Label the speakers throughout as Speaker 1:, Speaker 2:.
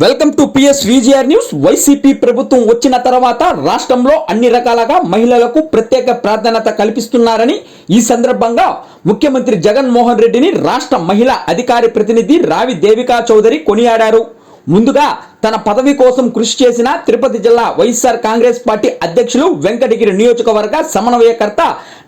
Speaker 1: Welcome to PS VGR news. YCP ప్రభుత్వం వచ్చిన తర్వాత రాష్ట్రంలో అన్ని రకాలుగా మహిళలకు ప్రత్యేక ప్రాధాన్యత కల్పిస్తున్నారని ఈ సందర్భంగా ముఖ్యమంత్రి జగన్మోహన్ రెడ్డిని రాష్ట్ర మహిళా అధికారి ప్రతినిధి రావి దేవికా చౌదరి కొనియాడారు. ముందుగా తన పదవి కోసం కృషి చేసిన తిరుపతి జిల్లా వైఎస్ఆర్ కాంగ్రెస్ పార్టీ అధ్యక్షులు వెంకటగిరి నియోజకవర్గ సమన్వయకర్త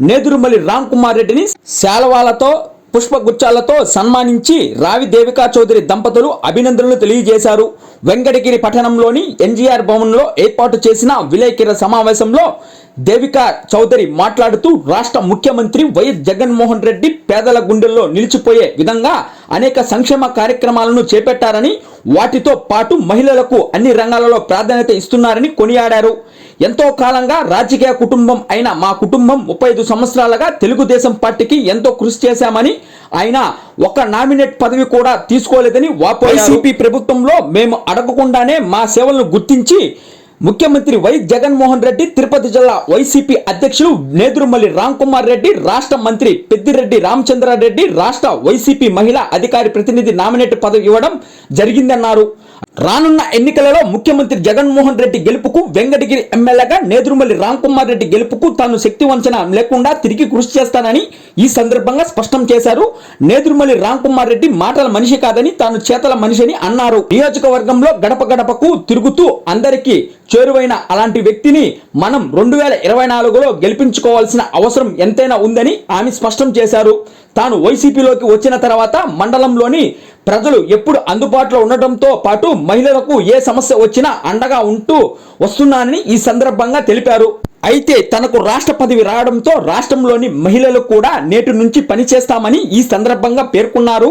Speaker 1: నేదురుమల్లి రామ్ కుమార్ రెడ్డిని శాలవాలతో పుష్పగుచ్చాలతో సన్మానించి రావి దేవికా చౌదరి దంపతులు అభినందనలు తెలియజేశారు. వెంకటగిరి పట్టణంలోని ఎన్జీఆర్ భవన్లో ఏర్పాటు చేసిన విలేకరుల సమావేశంలో దేవికా చౌదరి మాట్లాడుతూ రాష్ట్ర ముఖ్యమంత్రి వైఎస్ జగన్మోహన్ రెడ్డి పేదల గుండెల్లో నిలిచిపోయే విధంగా అనేక సంక్షేమ కార్యక్రమాలను చేపట్టారని వాటితో పాటు మహిళలకు అన్ని రంగాలలో ప్రాధాన్యత ఇస్తున్నారని కొనియాడారు. ఎంతో కాలంగా రాజకీయ కుటుంబం అయిన మా కుటుంబం ముప్పై ఐదు సంవత్సరాలుగా తెలుగుదేశం పార్టీకి ఎంతో కృషి చేశామని ఆయన ఒక నామినేట్ పదవి కూడా తీసుకోలేదని వైసీపీ ప్రభుత్వంలో మేము అడగకుండానే మా సేవలను గుర్తించి ముఖ్యమంత్రి వై జగన్మోహన్ రెడ్డి తిరుపతి జిల్లా వైసీపీ అధ్యక్షులు నేదురుమల్లి రామ్ కుమార్ రెడ్డి రాష్ట్ర మంత్రి పెద్దిరెడ్డి రామచంద్రారెడ్డి రాష్ట్ర వైసీపీ మహిళా అధికారి ప్రతినిధి నామినేట్ పదవి ఇవ్వడం జరిగిందన్నారు. రానున్న ఎన్నికలలో ముఖ్యమంత్రి జగన్మోహన్ రెడ్డి గెలుపుకు వెంకటగిరి ఎమ్మెల్యేగా నేదురుమల్లి రామ్కుమార్ రెడ్డి గెలుపుకు తాను శక్తి వంచన లేకుండా తిరిగి కృషి చేస్తానని ఈ సందర్భంగా స్పష్టం చేశారు. నేదురుమల్లి రామ్కుమార్ రెడ్డి మాటల మనిషి కాదని తాను చేతల మనిషిని అన్నారు. నియోజకవర్గంలో గడప గడపకు తిరుగుతూ అందరికీ చేరువైన అలాంటి వ్యక్తిని మనం రెండు వేల ఇరవై నాలుగులో గెలిపించుకోవాల్సిన అవసరం ఎంతైనా ఉందని ఆమె స్పష్టం చేశారు. తాను వైసీపీలోకి వచ్చిన తర్వాత మండలంలోని ప్రజలు ఎప్పుడు అందుబాటులో ఉండటంతో పాటు మహిళలకు ఏ సమస్య వచ్చినా అండగా ఉంటూ వస్తున్నానని ఈ సందర్భంగా తెలిపారు. అయితే తనకు రాష్ట్ర పదవి రావడంతో రాష్ట్రంలోని మహిళలు కూడా నేటి నుంచి పనిచేస్తామని ఈ సందర్భంగా పేర్కొన్నారు.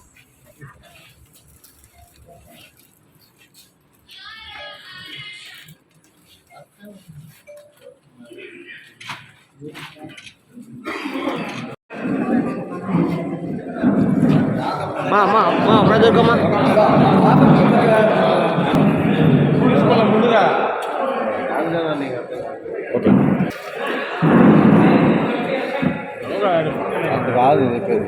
Speaker 2: కాదు చెప్పేది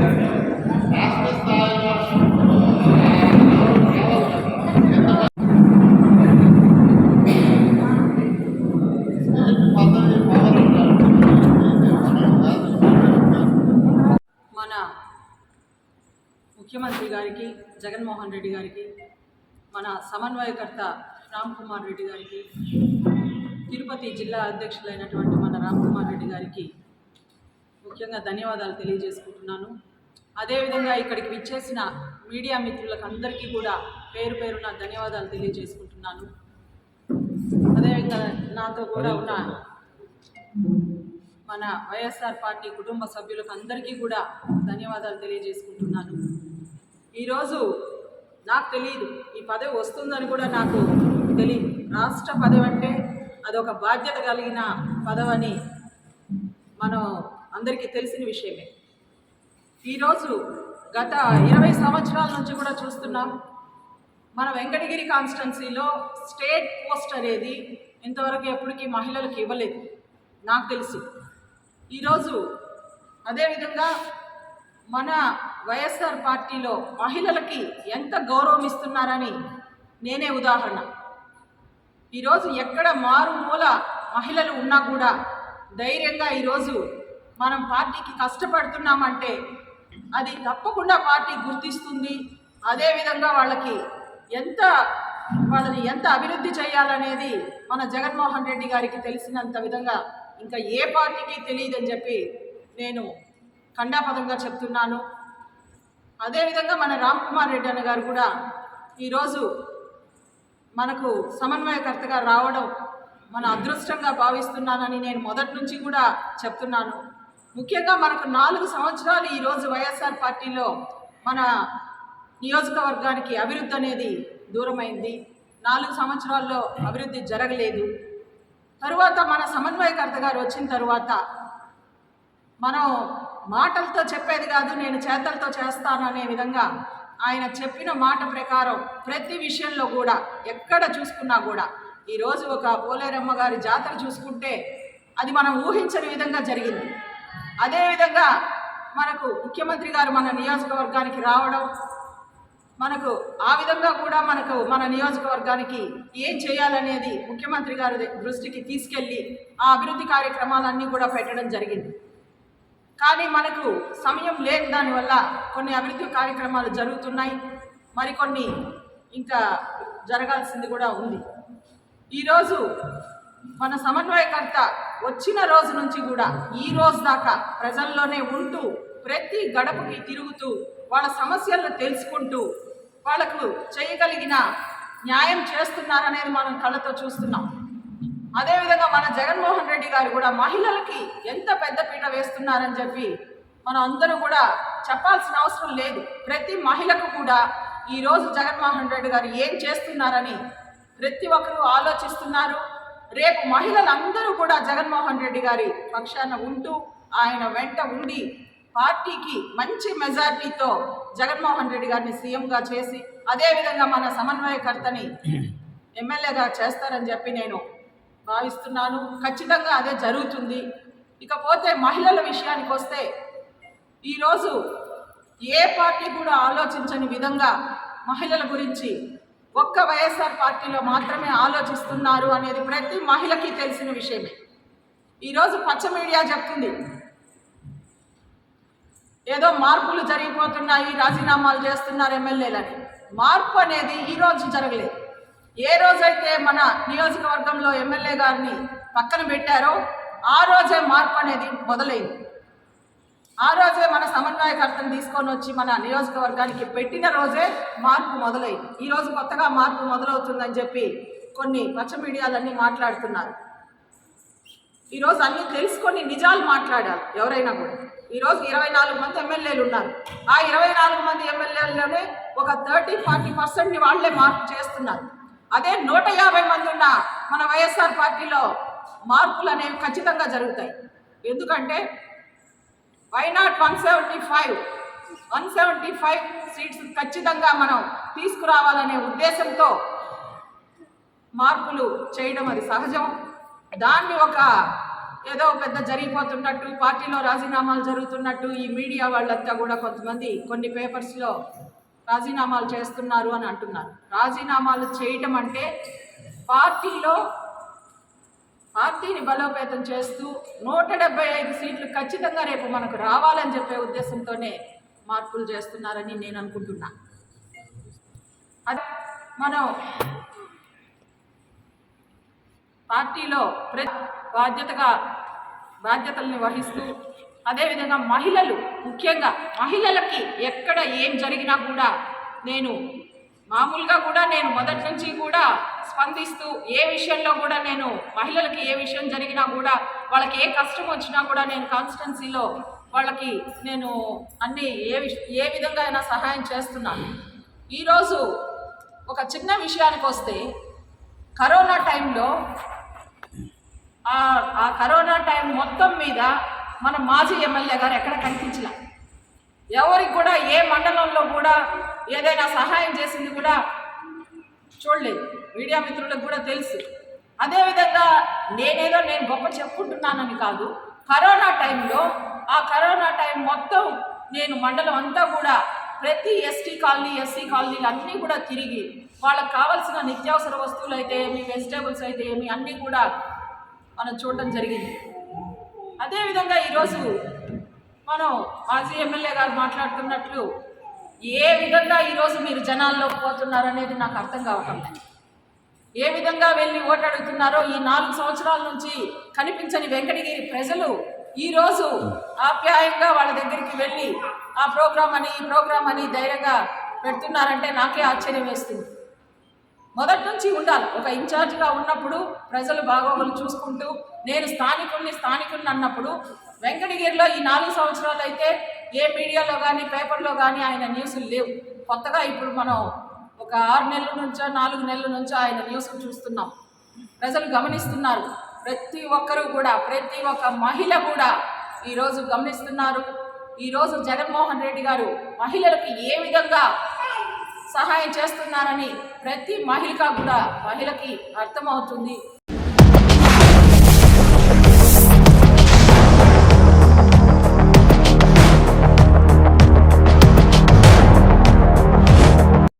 Speaker 3: ముఖ్యమంత్రి గారికి జగన్మోహన్ రెడ్డి గారికి మన సమన్వయకర్త రామ్ కుమార్ రెడ్డి గారికి తిరుపతి జిల్లా అధ్యక్షులైనటువంటి మన రామ్ కుమార్ రెడ్డి గారికి ముఖ్యంగా ధన్యవాదాలు తెలియజేసుకుంటున్నాను. అదేవిధంగా ఇక్కడికి విచ్చేసిన మీడియా మిత్రులకు అందరికీ కూడా పేరు పేరున ధన్యవాదాలు తెలియజేసుకుంటున్నాను. అదేవిధంగా నాతో కూడా ఉన్న మన వైఎస్ఆర్ పార్టీ కుటుంబ సభ్యులకు అందరికీ కూడా ధన్యవాదాలు తెలియజేసుకుంటున్నాను. ఈరోజు నాకు తెలియదు ఈ పదవి వస్తుందని కూడా నాకు తెలియదు రాష్ట్ర పదవి అంటే అదొక బాధ్యత కలిగిన పదవని మనం అందరికీ తెలిసిన విషయమే. ఈరోజు గత ఇరవై సంవత్సరాల నుంచి కూడా చూస్తున్నాం. మన వెంకటగిరి కాన్స్టిట్యున్సీలో స్టేట్ పోస్ట్ అనేది ఇంతవరకు ఎప్పటికీ మహిళలకు ఇవ్వలేదు. నాకు తెలిసి. ఈరోజు అదేవిధంగా మన వైఎస్ఆర్ పార్టీలో మహిళలకి ఎంత గౌరవం ఇస్తున్నారని నేనే ఉదాహరణ. ఈరోజు ఎక్కడ మారుమూల మహిళలు ఉన్నా కూడా ధైర్యంగా ఈరోజు మనం పార్టీకి కష్టపడుతున్నామంటే అది తప్పకుండా పార్టీ గుర్తిస్తుంది. అదేవిధంగా వాళ్ళకి ఎంత వాళ్ళని ఎంత అభివృద్ధి చేయాలనేది మన జగన్మోహన్ రెడ్డి గారికి తెలిసినంత విధంగా ఇంకా ఏ పార్టీకి తెలియదని చెప్పి నేను ఖండాపదంగా చెప్తున్నాను. అదేవిధంగా మన రామ్ కుమార్ రెడ్డి అన్న గారు కూడా ఈరోజు మనకు సమన్వయకర్తగా రావడం మన అదృష్టంగా భావిస్తున్నానని నేను మొదటి నుంచి కూడా చెప్తున్నాను. ముఖ్యంగా మనకు నాలుగు సంవత్సరాలు ఈరోజు వైఎస్ఆర్ పార్టీలో మన నియోజకవర్గానికి అభివృద్ధి అనేది దూరమైంది. నాలుగు సంవత్సరాల్లో అభివృద్ధి జరగలేదు. తరువాత మన సమన్వయకర్త గారు వచ్చిన తరువాత మనం మాటలతో చెప్పేది కాదు నేను చేతలతో చేస్తాను అనే విధంగా ఆయన చెప్పిన మాట ప్రకారం ప్రతి విషయంలో కూడా ఎక్కడ చూసుకున్నా కూడా ఈరోజు ఒక పోలేరమ్మ గారి జాతర చూసుకుంటే అది మనం ఊహించని విధంగా జరిగింది. అదేవిధంగా మనకు ముఖ్యమంత్రి గారు మన నియోజకవర్గానికి రావడం మనకు ఆ విధంగా కూడా మనకు మన నియోజకవర్గానికి ఏం చేయాలనేది ముఖ్యమంత్రి గారి దృష్టికి తీసుకెళ్ళి ఆ అభివృద్ధి కార్యక్రమాలన్నీ కూడా పెట్టడం జరిగింది. కానీ మనకు సమయం లేని దానివల్ల కొన్ని అభివృద్ధి కార్యక్రమాలు జరుగుతున్నాయి. మరికొన్ని ఇంకా జరగాల్సింది కూడా ఉంది. ఈరోజు మన సమన్వయకర్త వచ్చిన రోజు నుంచి కూడా ఈ రోజు దాకా ప్రజల్లోనే ఉంటూ ప్రతి గడపకి తిరుగుతూ వాళ్ళ సమస్యలను తెలుసుకుంటూ వాళ్ళకు చేయగలిగిన న్యాయం చేస్తున్నారనేది మనం కళ్ళతో చూస్తున్నాం. అదేవిధంగా మన జగన్మోహన్ రెడ్డి గారు కూడా మహిళలకి ఎంత పెద్దపీట వేస్తున్నారని చెప్పి మనం అందరూ కూడా చెప్పాల్సిన అవసరం లేదు. ప్రతి మహిళకు కూడా ఈరోజు జగన్మోహన్ రెడ్డి గారు ఏం చేస్తున్నారని ప్రతి ఒక్కరూ ఆలోచిస్తున్నారు. రేపు మహిళలందరూ కూడా జగన్మోహన్ రెడ్డి గారి పక్షాన ఉంటూ ఆయన వెంట ఉండి పార్టీకి మంచి మెజార్టీతో జగన్మోహన్ రెడ్డి గారిని సీఎంగా చేసి అదేవిధంగా మన సమన్వయకర్తని ఎమ్మెల్యేగా చేస్తారని చెప్పి నేను భావిస్తున్నాను. ఖచ్చితంగా అదే జరుగుతుంది. ఇకపోతే మహిళల విషయానికి వస్తే ఈరోజు ఏ పార్టీ కూడా ఆలోచించని విధంగా మహిళల గురించి ఒక్క వైఎస్ఆర్ పార్టీలో మాత్రమే ఆలోచిస్తున్నారు అనేది ప్రతి మహిళకి తెలిసిన విషయమే. ఈరోజు పచ్చ మీడియా చెప్తుంది. ఏదో మార్పులు జరిగిపోతున్నాయి రాజీనామాలు చేస్తున్నారు ఎమ్మెల్యేలని. మార్పు అనేది ఈ రోజు జరగలేదు. ఏ రోజైతే మన నియోజకవర్గంలో ఎమ్మెల్యే గారిని పక్కన పెట్టారో ఆ రోజే మార్పు అనేది మొదలైంది. ఆ రోజే మన సమన్వయకర్తను తీసుకొని వచ్చి మన నియోజకవర్గానికి పెట్టిన రోజే మార్పు మొదలైంది. ఈ రోజు కొత్తగా మార్పు మొదలవుతుందని చెప్పి కొన్ని పచ్చ మీడియాలన్నీ మాట్లాడుతున్నారు. ఈరోజు అన్నీ తెలుసుకొని నిజాలు మాట్లాడాలి ఎవరైనా కూడా. ఈరోజు ఇరవై నాలుగు మంది ఎమ్మెల్యేలు ఉన్నారు. ఆ ఇరవై నాలుగు మంది ఎమ్మెల్యేలలోనే ఒక థర్టీ ఫార్టీ పర్సెంట్ని వాళ్ళే మార్పు చేస్తున్నారు. అదే నూట యాభై మంది ఉన్న మన వైఎస్ఆర్ పార్టీలో మార్పులు అనేవి ఖచ్చితంగా జరుగుతాయి. ఎందుకంటే why not one seventy five one seventy five seats ఖచ్చితంగా మనం తీసుకురావాలనే ఉద్దేశంతో మార్పులు చేయడం అది సహజం. దాన్ని ఒక ఏదో పెద్ద జరిగిపోతున్నట్టు పార్టీలో రాజీనామాలు జరుగుతున్నట్టు ఈ మీడియా వాళ్ళంతా కూడా కొంతమంది కొన్ని పేపర్స్లో రాజీనామాలు చేస్తున్నారు అని అంటున్నారు. రాజీనామాలు చేయటం అంటే పార్టీలో పార్టీని బలోపేతం చేస్తూ నూట డెబ్బై ఐదు సీట్లు ఖచ్చితంగా రేపు మనకు రావాలని చెప్పే ఉద్దేశంతోనే మార్పులు చేస్తున్నారని నేను అనుకుంటున్నా. అది మనం పార్టీలో ప్ర బాధ్యతగా బాధ్యతల్ని వహిస్తూ అదేవిధంగా మహిళలు ముఖ్యంగా మహిళలకి ఎక్కడ ఏం జరిగినా కూడా నేను మామూలుగా కూడా నేను మొదటి నుంచి కూడా స్పందిస్తూ ఏ విషయంలో కూడా నేను మహిళలకి ఏ విషయం జరిగినా కూడా వాళ్ళకి ఏ కష్టం వచ్చినా కూడా నేను కాన్స్టిట్యున్సీలో వాళ్ళకి నేను అన్ని ఏ విష ఏ విధంగా అయినా సహాయం చేస్తున్నాను. ఈరోజు ఒక చిన్న విషయానికి వస్తే కరోనా టైంలో ఆ ఆ కరోనా టైం మొత్తం మీద మన మాజీ ఎమ్మెల్యే గారు ఎక్కడ కనిపించిన ఎవరికి కూడా ఏ మండలంలో కూడా ఏదైనా సహాయం చేసింది కూడా చూడలేదు. మీడియా మిత్రులకు కూడా తెలుసు. అదేవిధంగా నేనేదో నేను గొప్ప చెప్పుకుంటున్నానని కాదు కరోనా టైంలో ఆ కరోనా టైం మొత్తం నేను మండలం అంతా కూడా ప్రతి ఎస్టీ కాలనీ ఎస్సీ కాలనీలు అన్నీ కూడా తిరిగి వాళ్ళకి కావాల్సిన నిత్యావసర వస్తువులు అయితే ఏమి వెజిటేబుల్స్ అయితే ఏమి అన్నీ కూడా మనం చూడటం జరిగింది. అదేవిధంగా ఈరోజు మనం మాజీ ఎమ్మెల్యే గారు మాట్లాడుతున్నట్లు ఏ విధంగా ఈరోజు మీరు జనాల్లో పోతున్నారు అనేది నాకు అర్థం కావటం లేదు. ఏ విధంగా వెళ్ళి ఓటు అడుగుతున్నారో ఈ నాలుగు సంవత్సరాల నుంచి కనిపించని వెంకటగిరి ప్రజలు ఈరోజు ఆప్యాయంగా వాళ్ళ దగ్గరికి వెళ్ళి ఆ ప్రోగ్రాం అని ఈ ప్రోగ్రాం అని ధైర్యంగా పెడుతున్నారంటే నాకే ఆశ్చర్యం వేస్తుంది. మొదటి నుంచి ఉండాలి. ఒక ఇన్ఛార్జ్గా ఉన్నప్పుడు ప్రజలు బాగోగులు చూసుకుంటూ నేను స్థానికుడిని స్థానికుల్ని అన్నప్పుడు వెంకటగిరిలో ఈ నాలుగు సంవత్సరాలు అయితే ఏ మీడియాలో కానీ పేపర్లో కానీ ఆయన న్యూస్లు లేవు. కొత్తగా ఇప్పుడు మనం ఒక ఆరు నెలల నుంచో నాలుగు నెలల నుంచో ఆయన న్యూస్లు చూస్తున్నాం. ప్రజలు గమనిస్తున్నారు. ప్రతి ఒక్కరూ కూడా ప్రతి ఒక్క మహిళ కూడా ఈరోజు గమనిస్తున్నారు. ఈరోజు జగన్మోహన్ రెడ్డి గారు మహిళలకు ఏ విధంగా సహాయం చేస్తున్నారని ప్రతి మహిళగా కూడా మహిళకి అర్థమవుతుంది.